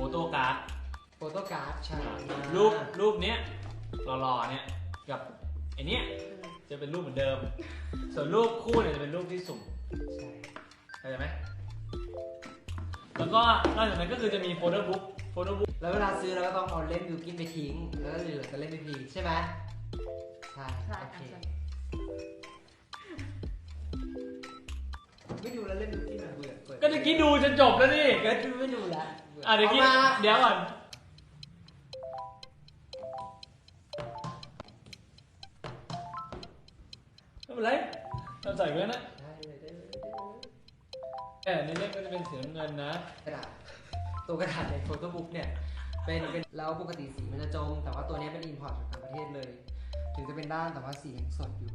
โฟโต้การ์ดโฟโต้การ์ดใช่รูปรูปเนี้ยหล่อๆเนี่ยกับไอเนี้ยจะเป็นรูปเหมือนเดิม ส่วนรูปคู่เนี่ยจะเป็นรูปที่สุ่มใช่เข้าใจไหมแล้วก็นอกจากนั้นก็คือจะมีโฟโต้บุ๊กโฟโต้บุ๊กแล้วเวลาซื้อเราก็ต้องเอาเล่มบิวกินไปทิ้ง แล้วก็เหลือแต่เล่มพีใช่ไหมใช่ใช่โอเค ก็ตะกี้ดูจนจบแล้วนี่ก็ดูไม่ดูแล้วอะเดี๋ยวกี้ อามาเดี๋ยวก่อนไม่เป็นไรเราใส่ไว้นะได้เลยได้เลยได้เลยแต่ในเล่มก็จะเป็นสีน้ำเงินนะ กระดาษตัวกระดาษในโฟโต้บุ๊กเนี่ยเป็นเป็นแล้วปกติสีมันจะจม แต่ว่าตัวเนี้ยเป็นอินพอร์ตจากต่างประเทศเลย ถึงจะเป็นด้านแต่ว่าสียังสดอยู่